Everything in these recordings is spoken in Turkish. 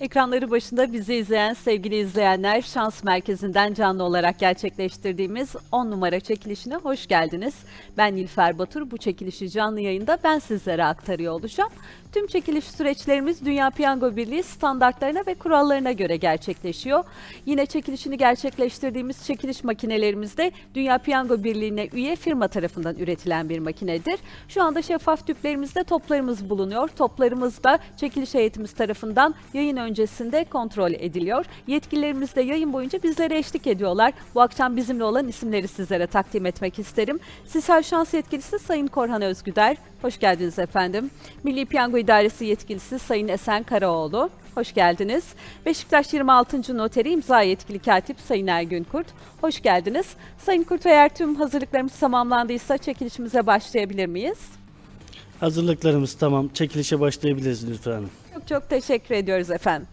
Ekranları başında bizi izleyen sevgili izleyenler Şans Merkezi'nden canlı olarak gerçekleştirdiğimiz 10 numara çekilişine hoş geldiniz. Ben Nilfer Batur. Bu çekilişi canlı yayında ben sizlere aktarıyor olacağım. Tüm çekiliş süreçlerimiz Dünya Piyango Birliği standartlarına ve kurallarına göre gerçekleşiyor. Yine çekilişini gerçekleştirdiğimiz çekiliş makinelerimiz de Dünya Piyango Birliği'ne üye firma tarafından üretilen bir makinedir. Şu anda şeffaf tüplerimizde toplarımız bulunuyor. Toplarımız da çekiliş heyetimiz tarafından yayın öncesinde kontrol ediliyor. Yetkililerimiz de yayın boyunca bizlere eşlik ediyorlar. Bu akşam bizimle olan isimleri sizlere takdim etmek isterim. Sisal Şans Yetkilisi Sayın Korhan Özgüder. Hoş geldiniz efendim. Milli Piyango İdaresi Yetkilisi Sayın Esen Karaoğlu. Hoş geldiniz. Beşiktaş 26. Noteri imza yetkili katip Sayın Ergün Kurt. Hoş geldiniz. Sayın Kurt eğer tüm hazırlıklarımız tamamlandıysa çekilişimize başlayabilir miyiz? Hazırlıklarımız tamam. Çekilişe başlayabiliriz lütfen hanım. Çok çok teşekkür ediyoruz efendim.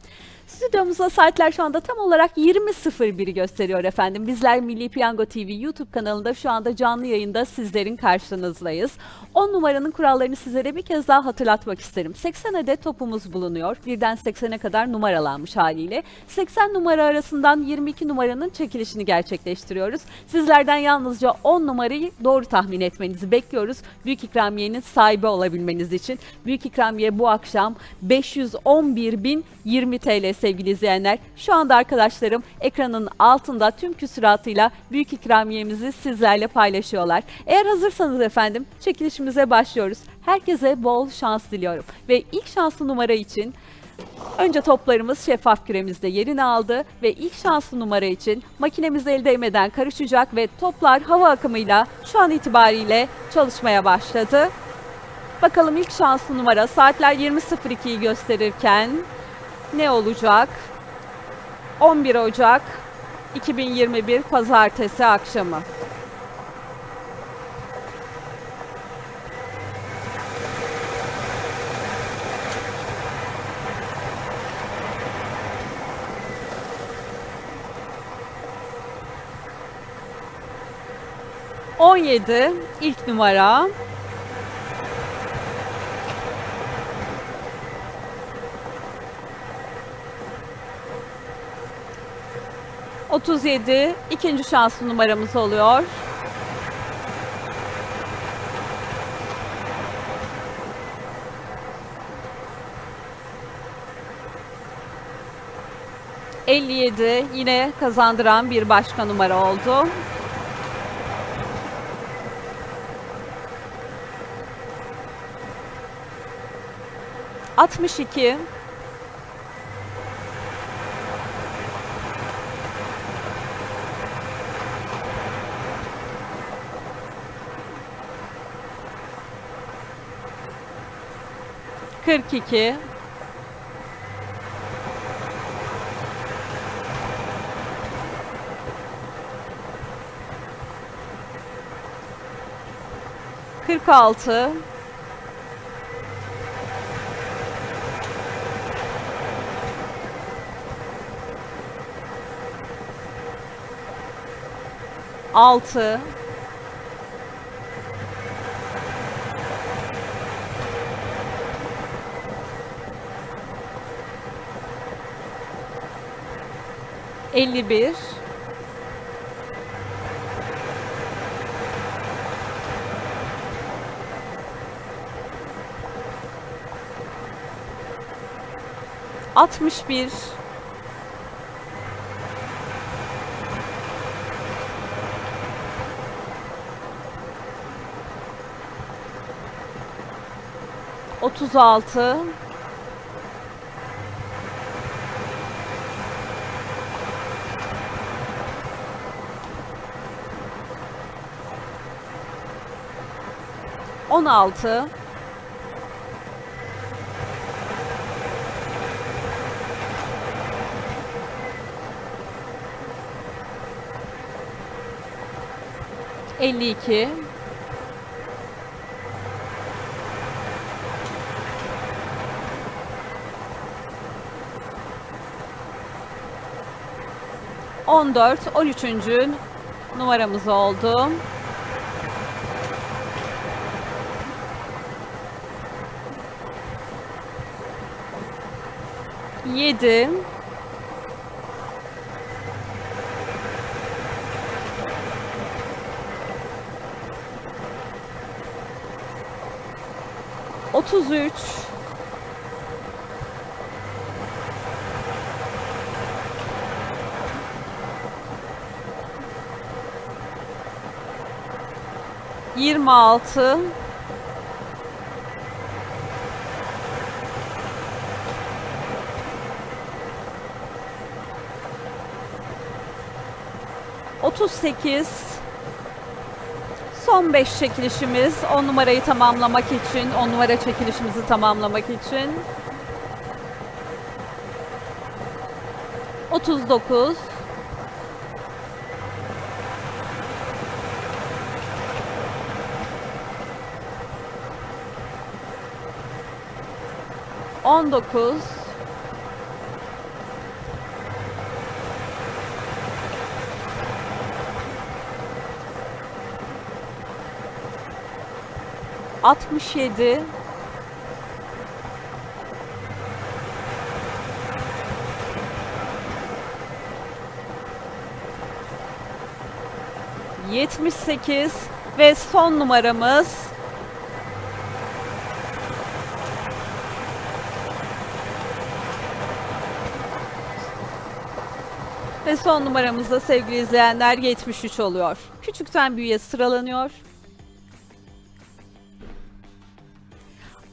Stüdyomuzda saatler şu anda tam olarak 20.01'i gösteriyor efendim. Bizler Milli Piyango TV YouTube kanalında şu anda canlı yayında sizlerin karşınızdayız. 10 numaranın kurallarını sizlere bir kez daha hatırlatmak isterim. 80 adet topumuz bulunuyor. Birden 80'e kadar numaralanmış haliyle. 80 numara arasından 22 numaranın çekilişini gerçekleştiriyoruz. Sizlerden yalnızca 10 numarayı doğru tahmin etmenizi bekliyoruz. Büyük ikramiyenin sahibi olabilmeniz için. Büyük ikramiye bu akşam 511.020 TL sevgili izleyenler. Şu anda arkadaşlarım ekranın altında tüm küsuratıyla büyük ikramiyemizi sizlerle paylaşıyorlar. Eğer hazırsanız efendim çekilişimize başlıyoruz. Herkese bol şans diliyorum. Ve ilk şanslı numara için Önce toplarımız şeffaf küremizde yerini aldı ve ilk şanslı numara için makinemiz el değmeden karışacak ve toplar hava akımıyla şu an itibariyle çalışmaya başladı. Bakalım ilk şanslı numara saatler 20.02'yi gösterirken ne olacak? 11 Ocak 2021 Pazartesi akşamı. On yedi ilk numara. Otuz yedi ikinci şanslı numaramız oluyor. Elli yedi yine kazandıran bir başka numara oldu. 62 42 46 6 51 61 36 16 52 14, 13. numaramız oldu. 7 33 26 38 Son 5 çekilişimiz 10 numarayı tamamlamak için, 10 numara çekilişimizi tamamlamak için. 39 19 67 78 ve son numaramız Ve son numaramız da sevgili izleyenler 73 oluyor. Küçükten büyüğe sıralanıyor.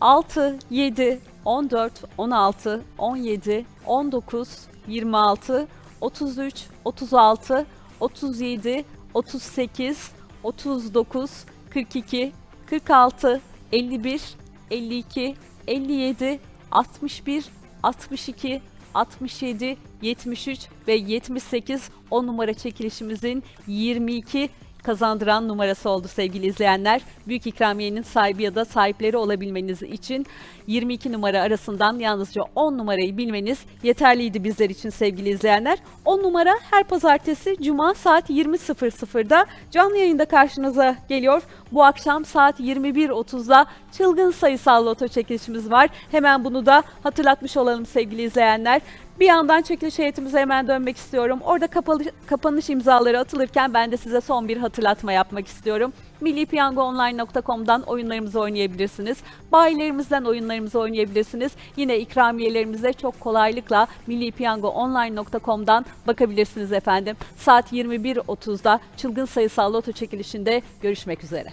6, 7, 14, 16, 17, 19, 26, 33, 36, 37, 38, 39, 42, 46, 51, 52, 57, 61, 62, 67, 73 ve 78 o numara çekilişimizin 22 kazandıran numarası oldu sevgili izleyenler. Büyük ikramiyenin sahibi ya da sahipleri olabilmeniz için 22 numara arasından yalnızca 10 numarayı bilmeniz yeterliydi bizler için sevgili izleyenler. 10 numara her pazartesi cuma saat 20.00'da canlı yayında karşınıza geliyor. Bu akşam saat 21.30'da çılgın sayısal loto çekilişimiz var. Hemen bunu da hatırlatmış olalım sevgili izleyenler. Bir yandan çekiliş heyetimize hemen dönmek istiyorum. Orada kapalı, kapanış imzaları atılırken ben de size son bir hatırlatma yapmak istiyorum. millipiyangoonline.com'dan oyunlarımızı oynayabilirsiniz. Bayilerimizden oyunlarımızı oynayabilirsiniz. Yine ikramiyelerimize çok kolaylıkla millipiyangoonline.com'dan bakabilirsiniz efendim. Saat 21.30'da çılgın sayısal loto çekilişinde görüşmek üzere.